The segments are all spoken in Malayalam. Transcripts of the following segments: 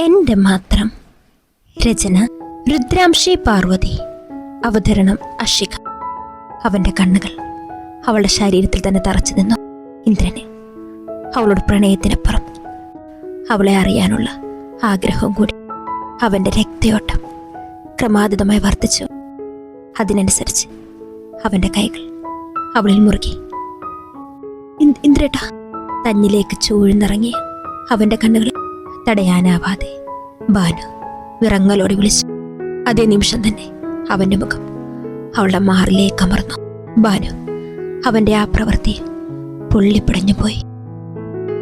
എന്റെ മാത്രം. രചന രുദ്രാംശി പാർവതി. അവതരണം അഷിക. അവന്റെ കണ്ണുകൾ അവളുടെ ശരീരത്തിൽ തന്നെ തറച്ചു നിന്നു. ഇന്ദ്രനെ അവളുടെ പ്രണയത്തിനപ്പുറം അവളെ അറിയാനുള്ള ആഗ്രഹവും കൂടി അവന്റെ രക്തയോട്ടം ക്രമാതീതമായി വർദ്ധിച്ചു. അതിനനുസരിച്ച് അവന്റെ കൈകൾ അവളിൽ മുറുകി. ഇന്ദ്രേട്ട തന്നിലേക്ക് ചൂഴ്ന്നിറങ്ങി അവന്റെ കണ്ണുകൾ തടയാനാവാതെ ബാനു വിറങ്ങലോടെ വിളിച്ചു. അതേ നിമിഷം തന്നെ അവന്റെ മുഖം അവളുടെ മാറിലേക്ക് അമർന്നു. ബാനു അവന്റെ ആ പ്രവൃത്തിയിൽ പൊള്ളിപ്പിടഞ്ഞു പോയി.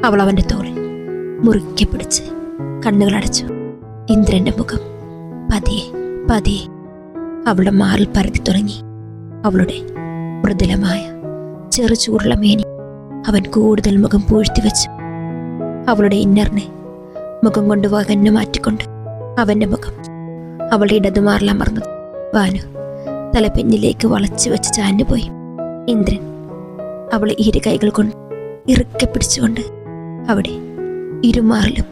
അവൾ അവന്റെ തോളിൽ മുറുക്കി പിടിച്ച് കണ്ണുകളടച്ചു ഇന്ദ്രന്റെ മുഖം പതിയെ പതിയെ അവളുടെ മാറിൽ പരത്തി തുടങ്ങി. അവളുടെ മൃദുലമായ ചെറു ചൂടുള്ള മേനി അവൻ കൂടുതൽ മുഖം പൂഴ്ത്തി വെച്ചു. അവളുടെ ഇന്നറിനെ മുഖം കൊണ്ട് വകന്നു മാറ്റിക്കൊണ്ട് അവന്റെ മുഖം അവളുടെ ഇടതുമാറിൽ അമർന്നു. വാനു തല പിന്നിലേക്ക് വളച്ചു വെച്ച് ചാഞ്ഞു പോയി. ഇന്ദ്രൻ അവളെ ഇരു കൈകൾ കൊണ്ട് ഇറുക്കെ പിടിച്ചുകൊണ്ട് അവിടെ ഇരുമാറിലും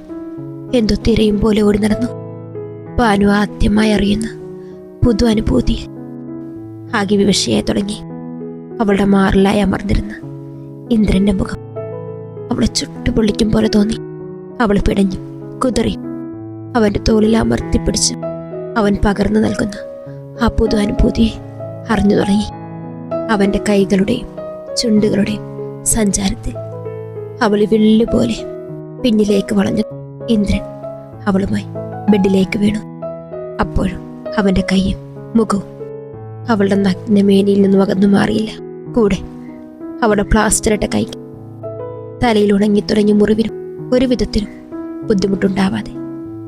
എന്തോ തിരയും പോലെ ഓടി നടന്നു. വാനു ആദ്യമായി അറിയുന്ന പുതു അനുഭൂതി ആകെ വിവശയായി തുടങ്ങി. അവളുടെ മാറിലായി അമർന്നിരുന്ന ഇന്ദ്രന്റെ മുഖം അവളെ ചുട്ടുപൊള്ളിക്കും പോലെ തോന്നി. അവൾ പിടഞ്ഞു. കുതറി. അവന്റെ തോളിൽ അമർത്തിപ്പിടിച്ച് അവൻ പകർന്നു നൽകുന്ന ആ പുതു അനുഭൂതിയെ അറിഞ്ഞു തുടങ്ങി. അവന്റെ കൈകളുടെയും ചുണ്ടുകളുടെയും സഞ്ചാരത്തിൽ അവൾ വില്ലുപോലെ പിന്നിലേക്ക് വളഞ്ഞു. ഇന്ദ്രൻ അവളുമായി ബെഡിലേക്ക് വീണു. അപ്പോഴും അവന്റെ കൈയും മുഖവും അവളുടെ നഗ്നമേനിയിൽ നിന്നും അകന്നു മാറിയില്ല. കൂടെ അവളുടെ പ്ലാസ്റ്ററിട്ട കൈ തലയിൽ ഉണങ്ങി തുടങ്ങി മുറിവിനും ഒരു വിധത്തിനും ബുദ്ധിമുട്ടുണ്ടാവാതെ.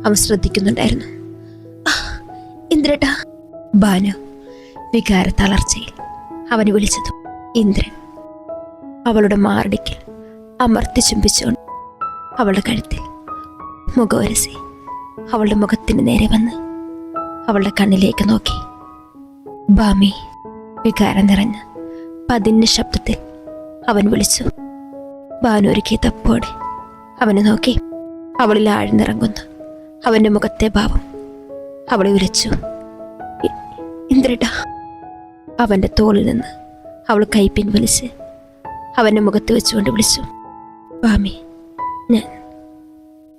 അവൻ ശ്രദ്ധിക്കുന്നുണ്ടായിരുന്നു. ഇന്ദ്രട്ടാ. ബാനു വികാര തളർച്ചയിൽ അവന് വിളിച്ചതും ഇന്ദ്രൻ അവളുടെ മാറടിക്കൽ അമർത്തി ചുംബിച്ചുകൊണ്ട് അവളുടെ കഴുത്തിൽ മുഖവരസി അവളുടെ മുഖത്തിന് നേരെ വന്ന് അവളുടെ കണ്ണിലേക്ക് നോക്കി. ബാമി വികാരം നിറഞ്ഞ പതിന് ശബ്ദത്തിൽ അവൻ വിളിച്ചു. ബാനു ഒരുക്കിയ തപ്പോടെ അവനെ നോക്കി. അവളിൽ ആഴ്ന്നിറങ്ങുന്നു. അവന്റെ മുഖത്തെ ഭാവം അവളെ ഉരച്ചു. ഇന്ദ്രടാ അവന്റെ തോളിൽ നിന്ന് അവൾ കൈ പിൻവലിച്ച് അവന്റെ മുഖത്ത് വെച്ചുകൊണ്ട് വിളിച്ചു. ബാമി ഞാൻ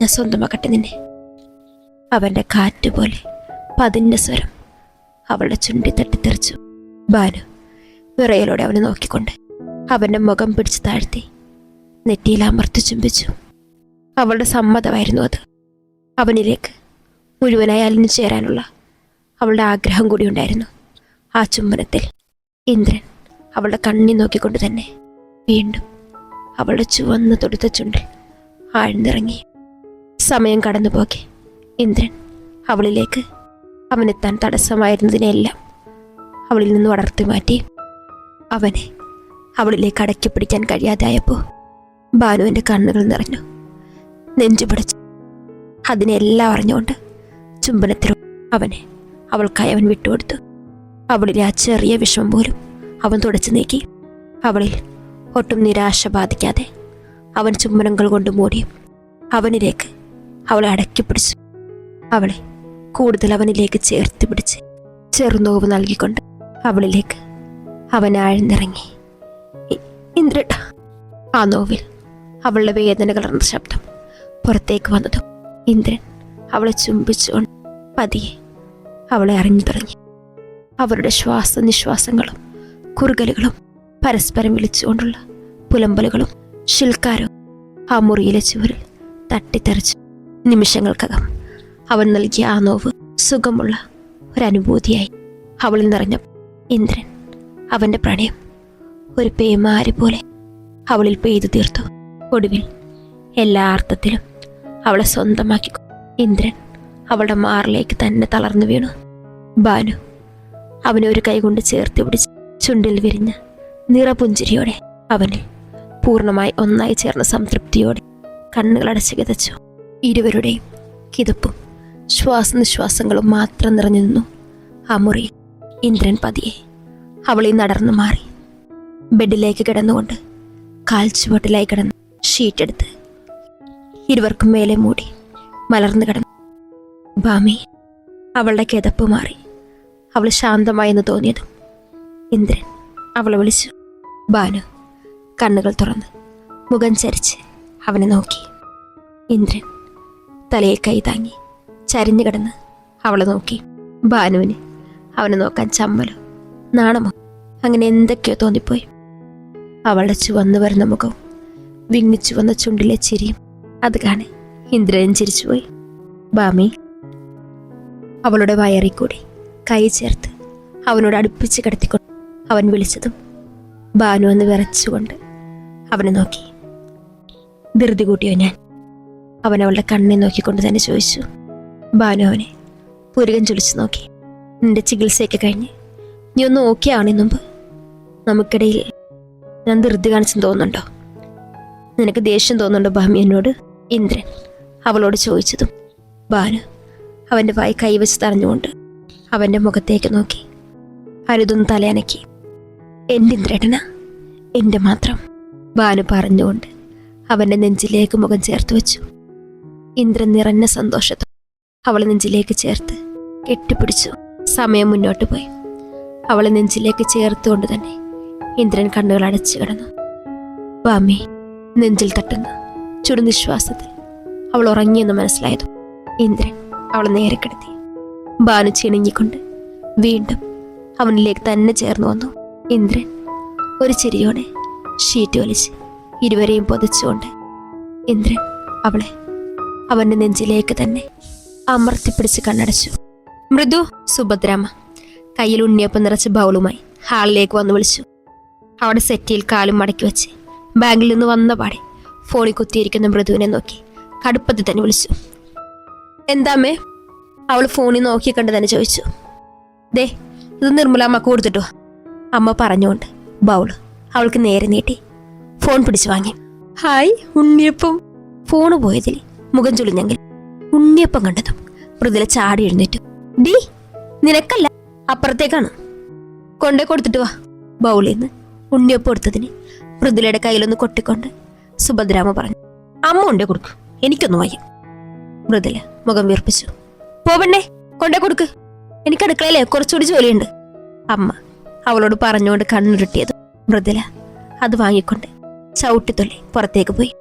ഞാൻ സ്വന്തമാക്കട്ടെ നിന്നെ. അവന്റെ കാറ്റ് പോലെ പതിന്റെ സ്വരം അവളുടെ ചുണ്ടി തട്ടിത്തെറിച്ചു. ബാനു വിറയലോടെ അവനെ നോക്കിക്കൊണ്ട്. അവന്റെ മുഖം പിടിച്ചു താഴ്ത്തി നെറ്റിയിൽ അമർത്തി ചുംബിച്ചു. അവളുടെ സമ്മതമായിരുന്നു അത്. അവനിലേക്ക് മുഴുവനായി അലിഞ്ഞു ചേരാനുള്ള അവളുടെ ആഗ്രഹം കൂടി ഉണ്ടായിരുന്നു. ആ ചുംബനത്തിൽ ഇന്ദ്രൻ അവളുടെ കണ്ണി നോക്കിക്കൊണ്ട് തന്നെ വീണ്ടും അവളുടെ ചുവന്ന് തൊടുത്ത ചുണ്ടിൽ ആഴ്ന്നിറങ്ങി. സമയം കടന്നുപോകെ. ഇന്ദ്രൻ അവളിലേക്ക് അവനെത്താൻ തടസ്സമായിരുന്നതിനെല്ലാം അവളിൽ നിന്ന് വളർത്തി മാറ്റി. അവനെ അവളിലേക്ക് അടക്കി പിടിക്കാൻ കഴിയാതായപ്പോൾ ഭാനുവിന്റെ കണ്ണുകൾ നിറഞ്ഞു. നെഞ്ചു പിടിച്ചു. അതിനെല്ലാം അറിഞ്ഞുകൊണ്ട് ചുംബനത്തിലും അവനെ അവൾക്കായി അവൻ വിട്ടുകൊടുത്തു. അവളിലെ ആ ചെറിയ വിഷമം പോലും അവൻ തുടച്ചു നീക്കി. അവളിൽ ഒട്ടും നിരാശ ബാധിക്കാതെ അവൻ ചുംബനങ്ങൾ കൊണ്ട് മൂടിയും അവനിലേക്ക് അവളെ അടക്കി പിടിച്ചു. അവളെ കൂടുതൽ അവനിലേക്ക് ചേർത്ത് പിടിച്ച് ചെറുനോവ് നൽകിക്കൊണ്ട് അവളിലേക്ക് അവൻ ആഴ്ന്നിറങ്ങി. ഇന്ദ്രട്ട. ആ നോവിൽ അവളുടെ വേദന കലർന്ന ശബ്ദം പുറത്തേക്ക് വന്നതും ഇന്ദ്രൻ അവളെ ചുംബിച്ചുകൊണ്ട് പതിയെ അവളെ അറിഞ്ഞു തുടങ്ങി. അവരുടെ ശ്വാസനിശ്വാസങ്ങളും കുറുകലുകളും പരസ്പരം വിളിച്ചുകൊണ്ടുള്ള പുലമ്പലുകളും ശിൽക്കാരവും ആ മുറിയിലെ ചുവരിൽ തട്ടിത്തെറിച്ചു. നിമിഷങ്ങൾക്കകം അവൻ നൽകിയ ആ നോവ് സുഖമുള്ള ഒരനുഭൂതിയായി. അവളിൽ നിറഞ്ഞ ഇന്ദ്രൻ അവന്റെ പ്രണയം ഒരു പേമാരി പോലെ അവളിൽ പെയ്തു തീർത്തു. ഒടുവിൽ എല്ലാ അർത്ഥത്തിലും അവളെ സ്വന്തമാക്കി ഇന്ദ്രൻ അവളുടെ മാറിലേക്ക് തന്നെ തളർന്നു വീണു. ബാനു അവനെ ഒരു കൈകൊണ്ട് ചേർത്ത് പിടിച്ച് ചുണ്ടിൽ വിരിഞ്ഞ നിറപുഞ്ചിരിയോടെ അവനിൽ പൂർണമായി ഒന്നായി ചേർന്ന സംതൃപ്തിയോടെ കണ്ണുകളടച്ച് കിതച്ചു ഇരുവരുടെയും കിതപ്പും ശ്വാസനിശ്വാസങ്ങളും മാത്രം നിറഞ്ഞു നിന്നു. ആ മുറി ഇന്ദ്രൻ പതിയെ അവളിൽ നടന്നു മാറി. ബെഡിലേക്ക് കിടന്നുകൊണ്ട് കാൽ ചുവട്ടിലായി കിടന്ന് ഷീറ്റെടുത്ത് ഇരുവർക്കും മേലെ മൂടി മലർന്നു കിടന്നു. ഭാമി അവളുടെ കിതപ്പ് മാറി. അവൾ ശാന്തമായെന്ന് തോന്നിയതും ഇന്ദ്രൻ അവളെ വിളിച്ചു. ഭാനു കണ്ണുകൾ തുറന്ന് മുഖം ചരിച്ച് അവനെ നോക്കി. ഇന്ദ്രൻ തലയെ കൈ താങ്ങി ചരിഞ്ഞു കിടന്ന് അവളെ നോക്കി. ഭാനുവിന് അവനെ നോക്കാൻ ചമ്മലോ നാണമോ അങ്ങനെ എന്തൊക്കെയോ തോന്നിപ്പോയി. അവളുടെ ചുവന്നു വരുന്ന മുഖവും വിങ്ങിച്ചു വന്ന ചുണ്ടിലെ ചിരിയും അത് കാണെ. ഇന്ദ്രൻ ചിരിച്ചുപോയി ബാമി അവളുടെ വയറിൽ കൂടി കൈ ചേർത്ത് അവനോട് അടുപ്പിച്ച് കിടത്തിക്കൊണ്ട് അവൻ വിളിച്ചതും ബാനു എന്ന് വിറച്ചുകൊണ്ട് അവനെ നോക്കി. ധൃതി കൂട്ടിയോ ഞാൻ? അവൻ അവളുടെ കണ്ണിനെ നോക്കിക്കൊണ്ട് തന്നെ ചോദിച്ചു. ബാനു അവനെ പുരുകൻ ചൊലിച്ചു നോക്കി. നിന്റെ ചികിത്സയൊക്കെ കഴിഞ്ഞ് നീ ഒന്ന് ഓക്കെ ആണേ മുമ്പ്. നമുക്കിടയിൽ ഞാൻ ധൃതി കാണിച്ചെന്ന് തോന്നുന്നുണ്ടോ? നിനക്ക് ദേഷ്യം തോന്നുന്നുണ്ടോ ബാമി എന്നോട്? ഇന്ദ്രൻ അവളോട് ചോദിച്ചതും ബാനു അവന്റെ വായി കൈവച്ച് തറഞ്ഞുകൊണ്ട് അവന്റെ മുഖത്തേക്ക് നോക്കി. അരുതൊന്ന് തലയനക്കി. എന്റെ ഇന്ദ്രേട്ടന? എന്റെ മാത്രം? ബാനു പറഞ്ഞുകൊണ്ട് അവന്റെ നെഞ്ചിലേക്ക് മുഖം ചേർത്ത് വെച്ചു. ഇന്ദ്രൻ നിറഞ്ഞ സന്തോഷത്തോടെ അവളെ നെഞ്ചിലേക്ക് ചേർത്ത് കെട്ടിപ്പിടിച്ചു. സമയം മുന്നോട്ട് പോയി. അവളെ നെഞ്ചിലേക്ക് ചേർത്തുകൊണ്ട് തന്നെ ഇന്ദ്രൻ കണ്ണുകൾ അടച്ചു കിടന്നു. ബാമി നെഞ്ചിൽ തട്ടുന്ന. ചുടുനിശ്വാസത്തിൽ. അവൾ ഉറങ്ങിയെന്ന് മനസ്സിലായതു ഇന്ദ്രൻ അവളെ നേരെ കിടത്തി. ബാനു ചിണുങ്ങിക്കൊണ്ട് വീണ്ടും അവനിലേക്ക് തന്നെ ചേർന്നു വന്നു. ഇന്ദ്രൻ ഒരു ചിരിയോടെ ഷീറ്റ് വലിച്ച് ഇരുവരെയും പൊതിച്ചുകൊണ്ട് ഇന്ദ്രൻ അവളെ അവന്റെ നെഞ്ചിലേക്ക് തന്നെ അമർത്തിപ്പിടിച്ച് കണ്ണടച്ചു. മൃദു സുഭദ്രാമ കയ്യിൽ ഉണ്ണിയപ്പം നിറച്ച ബൗളുമായി ഹാളിലേക്ക് വന്നു വിളിച്ചു. അവിടെ സെറ്റിയിൽ കാലും മടക്കി വെച്ച് ബാങ്കിൽ നിന്ന് വന്ന പാടെ ഫോണിൽ കുത്തിയിരിക്കുന്ന മൃദുവിനെ നോക്കി. കടുപ്പത്തിൽ തന്നെ വിളിച്ചു. എന്താമ്മേ? അവൾ ഫോണിൽ നോക്കി കണ്ട് തന്നെ ചോദിച്ചു. ദേ ഇത് നിർമ്മല അമ്മയ്ക്ക് കൊടുത്തിട്ടോ. അമ്മ പറഞ്ഞുകൊണ്ട് ബൗൾ അവൾക്ക് നേരെ നീട്ടി. ഫോൺ പിടിച്ചു വാങ്ങി. ഹായ് ഉണ്ണിയപ്പം. ഫോണ് പോയതിൽ മുഖം ചുളിഞ്ഞെങ്കിൽ ഉണ്ണിയപ്പം കണ്ടതും മൃദുല ചാടി എഴുന്നേറ്റു. ഡി നിനക്കല്ല അപ്പുറത്തേക്കാണ്. കൊണ്ടേ കൊടുത്തിട്ട് വാ. ബൗളിൽ ഉണ്ണിയപ്പം എടുത്തതിന് മൃദുലയുടെ കയ്യിലൊന്ന് കൊട്ടിക്കൊണ്ട് സുഭദ്രാമ പറഞ്ഞു. അമ്മ ഉണ്ടേ കൊടുക്ക് എനിക്കൊന്നും വയ്യ. മൃദുല മുഖം വീർപ്പിച്ചു. പോവണ്ണേ കൊണ്ടേ കൊടുക്ക്. എനിക്ക് അടുക്കളയിലെ കുറച്ചുകൂടി ജോലിയുണ്ട്. അമ്മ അവളോട് പറഞ്ഞുകൊണ്ട് കണ്ണുരുട്ടിയത് മൃദുല. അത് വാങ്ങിക്കൊണ്ട് ചവിട്ടിത്തുള്ളി പുറത്തേക്ക് പോയി.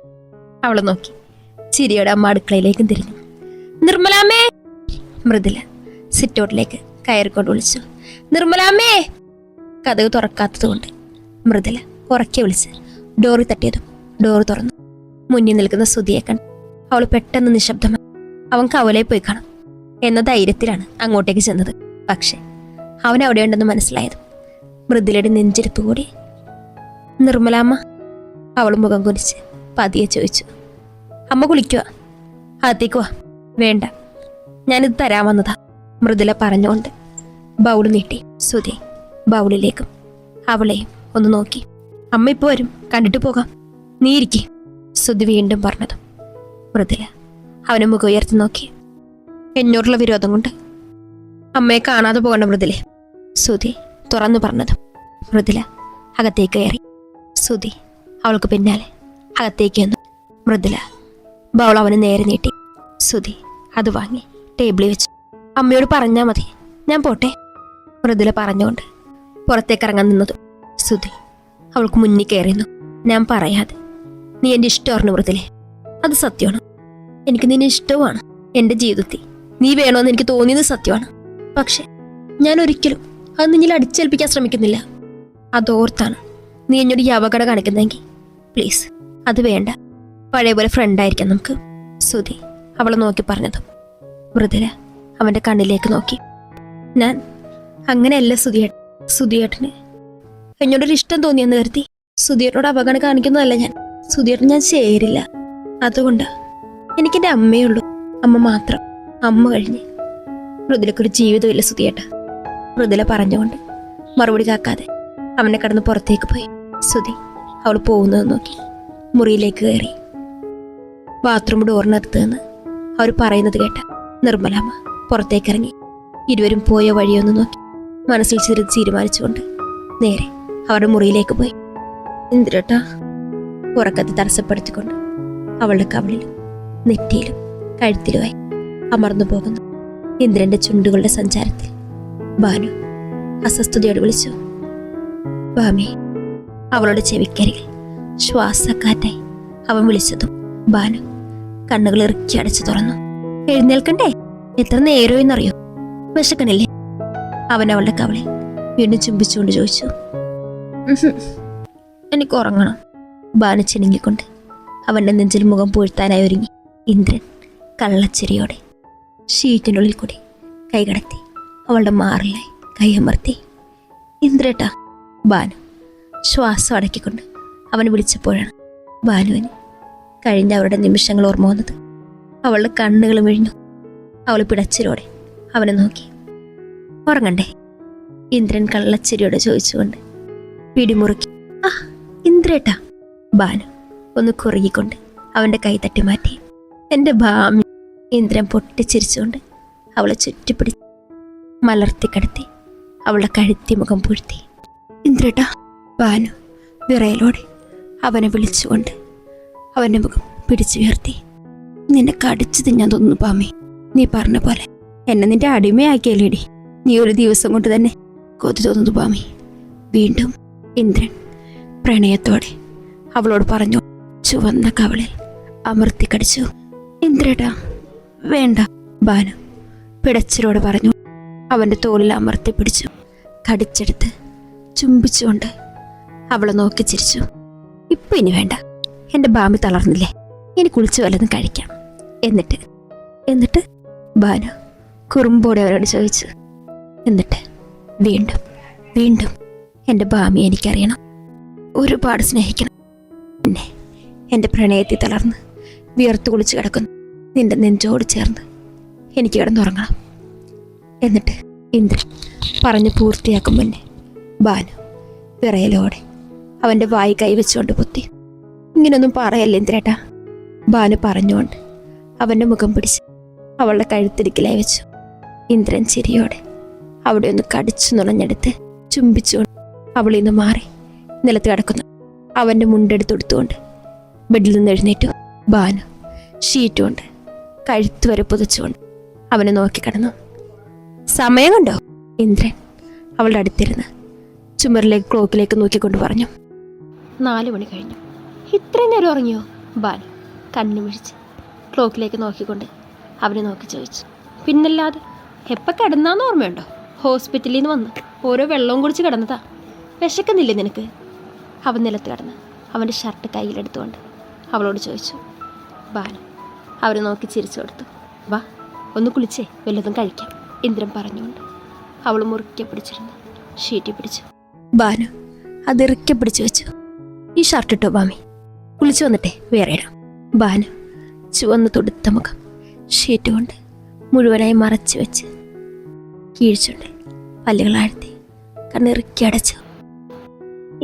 അവളെ നോക്കി ചിരിയോടെ അമ്മ അടുക്കളയിലേക്ക് തിരിഞ്ഞു. നിർമ്മലാമേ മൃദുല സിറ്റൗട്ടിലേക്ക് കയറിക്കൊണ്ട് വിളിച്ചു. നിർമ്മലാമ്മേ! തുറക്കാത്തത് തുറക്കാത്തതുകൊണ്ട് മൃദുല ഉറക്കെ വിളിച്ച് ഡോറി തട്ടിയതും ഡോറ് തുറന്നു. മുന്നിൽ നിൽക്കുന്ന സുധിയെ കണ്ട് അവൾ പെട്ടെന്ന് നിശബ്ദമായി അവൻ കവലയിൽ പോയി കാണും എന്ന ധൈര്യത്തിലാണ് അങ്ങോട്ടേക്ക് ചെന്നത്. പക്ഷേ അവൻ അവിടെ ഉണ്ടെന്ന് മനസ്സിലായത് മൃദുലയുടെ നെഞ്ചെടുത്തുകൂടി നിർമ്മലാമ്മ അവൾ മുഖം കുനിച്ച് പതിയെ ചോദിച്ചു. അമ്മ കുളിക്കുക അകത്തേക്ക് വേണ്ട. ഞാനിത് തരാൻ വന്നതാ മൃദുല പറഞ്ഞുകൊണ്ട് ബൗൾ നീട്ടി സുധി ബൗളിലേക്കും അവളെയും ഒന്ന് നോക്കി. അമ്മ ഇപ്പൊ വരും. കണ്ടിട്ട് പോകാം. നീ സുധി വീണ്ടും പറഞ്ഞത്. മൃദുല അവനെ മുഖം ഉയർത്തി നോക്കി. എന്നോടുള്ള വിരോധം കൊണ്ട്. അമ്മയെ കാണാതെ പോകണ്ട മൃദുലെ സുധി തുറന്നു പറഞ്ഞത്. മൃദുല അകത്തേക്ക് കയറി. സുധി അവൾക്ക് പിന്നാലെ അകത്തേക്ക് വന്നു മൃദുല ബൗൾ അവന് നേരെ നീട്ടി. സുധി അത് വാങ്ങി ടേബിളിൽ വെച്ചു. അമ്മയോട് പറഞ്ഞാൽ മതി. ഞാൻ പോട്ടെ. മൃദുല പറഞ്ഞുകൊണ്ട് പുറത്തേക്ക് ഇറങ്ങാൻ നിന്നതും. സുധി അവൾക്ക് മുന്നിൽ കയറിയുന്നു ഞാൻ പറയാതെ നീ എന്റെ ഇഷ്ടമായിരുന്നു മൃദുലെ അത് സത്യമാണ്. എനിക്ക് നിന്നെ ഇഷ്ടവുമാണ് എന്റെ ജീവിതത്തിൽ. നീ വേണമെന്ന് എനിക്ക് തോന്നിയത് സത്യമാണ്. പക്ഷെ ഞാൻ ഒരിക്കലും അത് നിന്നിൽ അടിച്ചേൽപ്പിക്കാൻ ശ്രമിക്കുന്നില്ല. അതോർത്താണ് നീ എന്നോട് ഈ അപകടം കാണിക്കുന്നെങ്കിൽ പ്ലീസ് അത് വേണ്ട. പഴയ പോലെ ഫ്രണ്ടായിരിക്കാം നമുക്ക്. സുധി അവളെ നോക്കി പറഞ്ഞതും. മൃദുല അവന്റെ കണ്ണിലേക്ക് നോക്കി. ഞാൻ അങ്ങനെയല്ല സുധിയേട്ട സുധിയേട്ടന് എന്നോടൊരു ഇഷ്ടം തോന്നിയെന്ന് കരുതി സുധിയേട്ടനോട് അപകടം കാണിക്കുന്നതല്ല ഞാൻ. സുധിയേട്ടൻ ഞാൻ ചേരില്ല. അതുകൊണ്ടാ അമ്മയേ ഉള്ളൂ. അമ്മ മാത്രം. അമ്മ കഴിഞ്ഞ്. മൃദുലക്കൊരു ജീവിതമില്ല സുധിയേട്ട. മൃദുല പറഞ്ഞുകൊണ്ട് മറുപടി കാക്കാതെ അവനെ കടന്ന് പുറത്തേക്ക് പോയി. സുധി അവൾ പോകുന്നത് നോക്കി മുറിയിലേക്ക് കയറി. ബാത്റൂം ഡോറിനടുത്ത് നിന്ന് അവർ പറയുന്നത് കേട്ട നിർമ്മലാമ്മ പുറത്തേക്ക് ഇറങ്ങി. ഇരുവരും പോയ വഴിയൊന്ന് നോക്കി. മനസ്സിൽ ചെറു തീരുമാനിച്ചുകൊണ്ട് നേരെ അവരുടെ മുറിയിലേക്ക് പോയി. എന്തിരട്ടാ? ഉറക്കത്തെ തടസ്സപ്പെടുത്തിക്കൊണ്ട് അവളുടെ കവളിലും നെറ്റിയിലും കഴുത്തിലുമായി അമർന്നു പോകുന്നു. ഇന്ദ്രന്റെ ചുണ്ടുകളുടെ സഞ്ചാരത്തിൽ ബാനു അസ്വസ്ഥതയോട് വിളിച്ചു ഭാമി അവളുടെ ചെവിക്കരികിൽ ശ്വാസക്കാറ്റായി അവൻ വിളിച്ചതു ബാനു കണ്ണുകൾ ഇറുക്കി അടച്ചു തുറന്നു. എഴുന്നേൽക്കണ്ടേ? എത്ര നേരോ എന്നറിയോ? വിശക്കണില്ലേ? അവൻ അവളുടെ കവളിൽ വീണ്ടും ചുംബിച്ചുകൊണ്ട് ചോദിച്ചു "ഉഹും, എനിക്ക് ഉറങ്ങണം. ഭാനു ചിണുങ്ങിക്കൊണ്ട് അവന്റെ നെഞ്ചിൽ മുഖം പൂഴ്ത്താനായി ഒരുങ്ങി ഇന്ദ്രൻ കള്ളച്ചിരിയോടെ ഷീറ്റിനുള്ളിൽ കൂടി കൈകടത്തി അവളുടെ മാറിലായി കൈയമർത്തി ഇന്ദ്രേട്ടാ ബാനു ശ്വാസം അടക്കിക്കൊണ്ട് അവൻ വിളിച്ചപ്പോഴാണ് ബാനുവിന് കഴിഞ്ഞ അവരുടെ നിമിഷങ്ങൾ ഓർമ്മ വന്നത്. അവളുടെ കണ്ണുകൾ വിഴിഞ്ഞു. അവൾ പിടച്ചിലോടെ അവനെ നോക്കി. ഉറങ്ങണ്ടേ? ഇന്ദ്രൻ കള്ളച്ചിരിയോടെ ചോദിച്ചുകൊണ്ട് പിടിമുറുക്കി. ആ ഇന്ദ്രേട്ടാ ഭാനു ഒന്ന് കുറുകിക്കൊണ്ട് അവന്റെ കൈ തട്ടി മാറ്റി എന്റെ ഭാമി ഇന്ദ്രൻ പൊട്ടിച്ചിരിച്ചുകൊണ്ട് അവളെ ചുറ്റിപ്പിടിച്ച് മലർത്തി കടത്തി അവളുടെ കഴുത്തി മുഖം പൂഴ്ത്തി. ഇന്ദ്രട്ട ഭാനു വിറയലോടെ അവനെ വിളിച്ചുകൊണ്ട് അവന്റെ മുഖം പിടിച്ചുയർത്തി നിന്നെ കടിച്ചു ഞാൻ തോന്നുന്നു പാമി നീ പറഞ്ഞ പോലെ എന്നെ നിന്റെ അടിമയാക്കിയല്ലേടി. നീ ഒരു ദിവസം കൊണ്ട് തന്നെ കൊതി തോന്നുന്നു പാമി. വീണ്ടും ഇന്ദ്രൻ പ്രണയത്തോടെ അവളോട് പറഞ്ഞു ചുവന്ന കവളിൽ അമർത്തി കടിച്ചു. ഇന്ദ്രേട്ടാ വേണ്ട. ബാനു പിടച്ചിലോട് പറഞ്ഞു അവന്റെ തോളിൽ അമർത്തി പിടിച്ചു. കടിച്ചെടുത്ത് ചുംബിച്ചുകൊണ്ട് അവളെ നോക്കി ചിരിച്ചു. ഇപ്പൊ ഇനി വേണ്ട. എന്റെ ബാമി തളർന്നില്ലേ. ഇനി കുളിച്ചു വല്ലതും കഴിക്കാം. എന്നിട്ട് എന്നിട്ട് ബാനു കുറുമ്പോടെ അവരോട് ചോദിച്ചു എന്നിട്ട് വീണ്ടും വീണ്ടും എന്റെ ഭാമി എനിക്കറിയണം. ഒരുപാട് സ്നേഹിക്കണം. എന്നെ എന്റെ പ്രണയത്തിൽ തളർന്ന് വിയർത്തു കുളിച്ച് കിടക്കുന്നു. നിന്റെ നെഞ്ചോട് ചേർന്ന് എനിക്ക് കിടന്നുറങ്ങണം. എന്നിട്ട് ഇന്ദ്രൻ പറഞ്ഞു പൂർത്തിയാക്കും മുന്നേ ബാനു വിറയലോടെ അവന്റെ വായി കൈവച്ചുകൊണ്ട് പൊത്തി. ഇങ്ങനൊന്നും പറയല്ലേ ഇന്ദ്രേട്ടാ? ബാനു പറഞ്ഞുകൊണ്ട് അവന്റെ മുഖം പിടിച്ച് അവളുടെ കഴുത്തിരിക്കലായി വെച്ചു. ഇന്ദ്രൻ ചിരിയോടെ അവിടെ ഒന്ന് കടിച്ചു നുണഞ്ഞെടുത്ത് ചുംബിച്ചുകൊണ്ട് അവളിന്ന് മാറി നിലത്ത് കിടക്കുന്നു. അവന്റെ മുണ്ടെടുത്തെടുത്തുകൊണ്ട് ബെഡിൽ നിന്ന് എഴുന്നേറ്റു. ബാനു ഷീറ്റ് കൊണ്ട് കഴുത്ത് വരെ പുതച്ചുകൊണ്ട് അവനെ നോക്കി കിടന്നു. സമയം കണ്ടോ? ഇന്ദ്രൻ അവളുടെ അടുത്തിരുന്ന് ചുമരിലേക്ക് ക്ലോക്കിലേക്ക് നോക്കിക്കൊണ്ട് പറഞ്ഞു. നാലു മണി കഴിഞ്ഞു. ഇത്രയും നേരം ഉറങ്ങിയോ? ബാനു കണ്ണു മിഴിച്ച് ക്ലോക്കിലേക്ക് നോക്കിക്കൊണ്ട് അവനെ നോക്കി ചോദിച്ചു. പിന്നല്ലാതെ എപ്പോൾ കിടന്നാന്ന് ഓർമ്മയുണ്ടോ? ഹോസ്പിറ്റലിൽ നിന്ന് വന്ന് ഓരോ വെള്ളവും കുടിച്ച് കിടന്നതാ. വിശക്കുന്നില്ലേ നിനക്ക്? അവൻ നിലത്ത് കിടന്ന് അവന്റെ ഷർട്ട് കയ്യിലെടുത്തുകൊണ്ട് അവളോട് ചോദിച്ചു ബാനു അവർ നോക്കി ചിരിച്ചു കൊടുത്തു. വാ ഒന്ന് കുളിച്ചേ വല്ലതും കഴിക്കാം ഇന്ദ്രൻ പറഞ്ഞുകൊണ്ട് അവൾ മുറുക്കെ പിടിച്ചിരുന്നു ഷീറ്റി പിടിച്ചു. ബാനു അത് ഇറുക്കെ പിടിച്ചു വെച്ചു. ഈ ഷർട്ട് ഇട്ടോ ബാമി കുളിച്ചു വന്നിട്ടെ വേറെ ഇടാം. ബാനു ചുവന്ന് തുടുത്ത മുഖം ഷീറ്റ് കൊണ്ട് മുഴുവനായി മറച്ചു വെച്ച് കീഴ്ച്ചുണ്ട് പല്ലുകൾ ആഴ്ത്തി കണ്ണിറുക്കി അടച്ചു.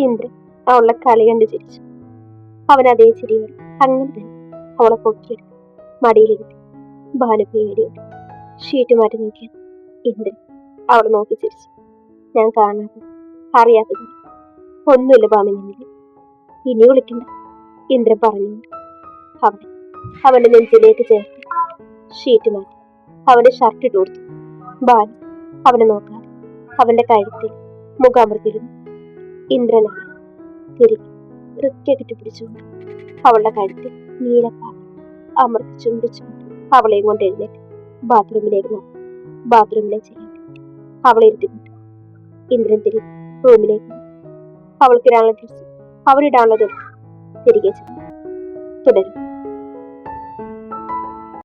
ഇന്ദ്രൻ അവളുടെ കളി കണ്ട് ചിരിച്ചു. അവൻ അതേ ചിരിയോടെ അങ്ങനെ തന്നെ അവളെ പൊക്കിയെടുത്ത്. മടിയിലിരുത്തി. ഭാനു പേടിയോടെ ഷീറ്റ് മാറ്റി നോക്കിയ. ഇന്ദ്രൻ അവൾ നോക്കി ചിരിച്ചു. ഞാൻ കാണാതെ അറിയാത്തത് ഒന്നുമില്ല ഭാമിനിൽ ഇനി വിളിക്കണ്ട. ഇന്ദ്രൻ പറഞ്ഞുകൊണ്ട്. അവൻ അവന്റെ നെഞ്ചിലേക്ക് ചേർത്ത് ഷീറ്റ് മാറ്റി. അവന്റെ ഷർട്ട് ഇട്ട് കൊടുത്തു. ബാലു അവനെ നോക്കാതെ അവന്റെ കഴുത്തിൽ മുഖാമൃത്തിരുന്നു ഇന്ദ്രനാണ് തിരികെ വൃത്തിയെ കെട്ടിപ്പിടിച്ചുകൊണ്ട് അവളുടെ കഴുത്തിൽ നീലപ്പാൽ അമർത്തി ചുംബിച്ചുകൊണ്ട് അവളെയും കൊണ്ട് എഴുന്നേറ്റ്. ബാത്റൂമിലേക്ക് നടന്നു ബാത്റൂമിലെ ചെയ്യാൻ അവളെ ഇരുത്തിക്കൊണ്ട് ഇന്ദ്രൻ തിരികെ റൂമിലേക്ക് അവൾക്കിടാനുള്ള ഡ്രസ്സ് അവരിടാനുള്ളത് എടുത്തു. തിരികെ ചെന്നു. തുടരും.